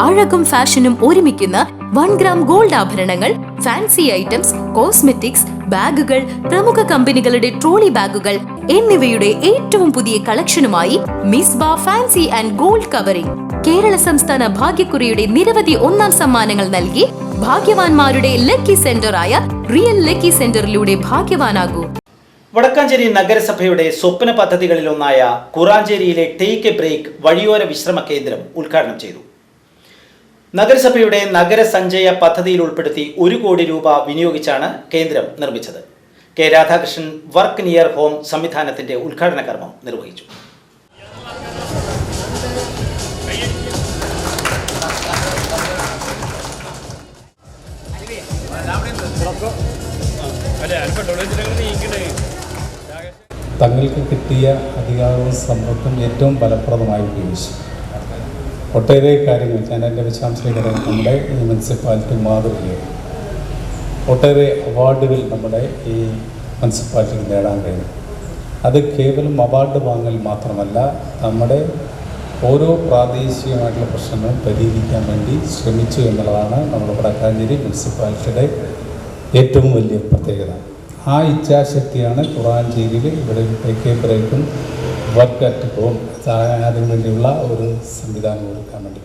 അഴകും ഫാഷനും ഒരുമിക്കുന്ന one gram gold ആഭരണങ്ങൾ ഫാൻസി ഐറ്റംസ് കോസ്മെറ്റിക്സ് ബാഗുകൾ പ്രമുഖ കമ്പനികളുടെ ട്രോളി ബാഗുകൾ എന്നിവയുടെ ഏറ്റവും പുതിയ കളക്ഷനുമായി Misba fancy and gold covering. Kerala സംസ്ഥാന ഭാഗ്യക്കുറിയുടെ നിരവധി ഒന്നാം സമ്മാനങ്ങൾ നൽകി ഭാഗ്യവാന്മാരുടെ ലക്കി സെന്ററായ റിയൽ ലക്കി സെന്ററിലൂടെ ഭാഗ്യവാനാകൂ. വടക്കാഞ്ചേരി നഗരസഭയുടെ സ്വപ്ന പദ്ധതികളിലൊന്നായ കുറാഞ്ചേരിയിലെ ടേക്ക് എ ബ്രേക്ക് വഴിയോര വിശ്രമ കേന്ദ്രം ഉദ്ഘാടനം ചെയ്തു. നഗരസഭയുടെ നഗരസഞ്ചയ പദ്ധതിയിൽ ഉൾപ്പെടുത്തി ഒരു കോടി രൂപ വിനിയോഗിച്ചാണ് കേന്ദ്രം നിർമ്മിച്ചത്. K Radhakrishnan work near home സംവിധാനത്തിന്റെ ഉദ്ഘാടന കർമ്മം നിർവഹിച്ചു. തങ്ങൾക്ക് കിട്ടിയ അധികാരവും സമ്പത്തും ഏറ്റവും ഫലപ്രദമായി ഉപയോഗിച്ചു. ഒട്ടേറെ കാര്യങ്ങൾ ഞാൻ എന്റെ നമ്മുടെ മുനിസിപ്പാലിറ്റി മാതൃകയാണ് ഒട്ടേറെ അവാർഡുകൾ നമ്മുടെ ഈ മുനിസിപ്പാലിറ്റിക്ക് നേടാൻ കഴിയും. അത് കേവലം അവാർഡ് വാങ്ങൽ മാത്രമല്ല നമ്മുടെ ഓരോ പ്രാദേശികമായിട്ടുള്ള പ്രശ്നങ്ങളും പരിഹരിക്കാൻ വേണ്ടി ശ്രമിച്ചു എന്നുള്ളതാണ് നമ്മുടെ വടക്കാഞ്ചേരി മുനിസിപ്പാലിറ്റിയുടെ ഏറ്റവും വലിയ പ്രത്യേകത. ആ ഇച്ഛാശക്തിയാണ് കുറാഞ്ചേരിയിൽ ഇവിടെ ടേക്ക് ബ്രേക്കും വർക്ക് അറ്റ് ഹോം അതിനു വേണ്ടിയുള്ള ഒരു സംവിധാനം ഒരുക്കാൻ വേണ്ടി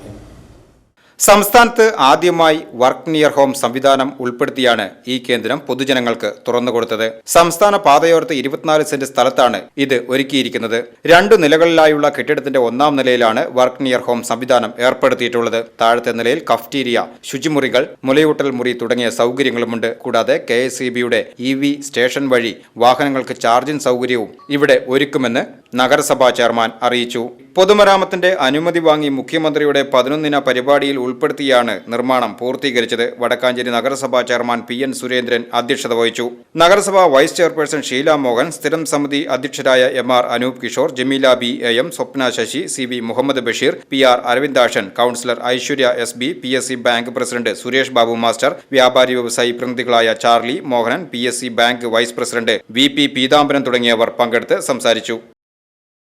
സംസ്ഥാനത്ത് ആദ്യമായി വർക്ക് നിയർ ഹോം സംവിധാനം ഉൾപ്പെടുത്തിയാണ് ഈ കേന്ദ്രം പൊതുജനങ്ങൾക്ക് തുറന്നുകൊടുത്തത് സംസ്ഥാന പാതയോരത്ത് ഇരുപത്തിനാല് സെന്റ് സ്ഥലത്താണ് ഇത് ഒരുക്കിയിരിക്കുന്നത്. രണ്ടു നിലകളിലായുള്ള കെട്ടിടത്തിന്റെ ഒന്നാം നിലയിലാണ് വർക്ക് നിയർ ഹോം സംവിധാനം ഏർപ്പെടുത്തിയിട്ടുള്ളത്. താഴത്തെ നിലയിൽ കഫ്റ്റീരിയ ശുചിമുറികൾ മുലയൂട്ടൽ മുറി തുടങ്ങിയ സൗകര്യങ്ങളുമുണ്ട്. കൂടാതെ കെ എസ് ഇ ബിയുടെ ഇ വി സ്റ്റേഷൻ വഴി വാഹനങ്ങൾക്ക് ചാർജിംഗ് സൗകര്യവും ഇവിടെ ഒരുക്കുമെന്ന് നഗരസഭാ ചെയർമാൻ അറിയിച്ചു. പൊതുമരാമത്തിന്റെ അനുമതി വാങ്ങി മുഖ്യമന്ത്രിയുടെ പതിനൊന്നിന പരിപാടിയിൽ ഉൾപ്പെടുത്തിയാണ് നിർമ്മാണം പൂർത്തീകരിച്ചത്. വടക്കാഞ്ചേരി നഗരസഭാ ചെയർമാൻ പി എൻ സുരേന്ദ്രൻ അധ്യക്ഷത വഹിച്ചു. നഗരസഭാ വൈസ് ചെയർപേഴ്സൺ ഷീല മോഹൻ സ്ഥിരം സമിതി അധ്യക്ഷരായ M R Anoop Kishore Jameela B A M Swapna Sasi C V Muhammad Basheer P R Aravindakshan councillor Aiswarya S B P S C bank president Suresh Babu master വ്യാപാരി വ്യവസായി പ്രതിനിധികളായ Charlie Mohanan P S C bank vice president V P Peethambaran തുടങ്ങിയവർ പങ്കെടുത്ത് സംസാരിച്ചു.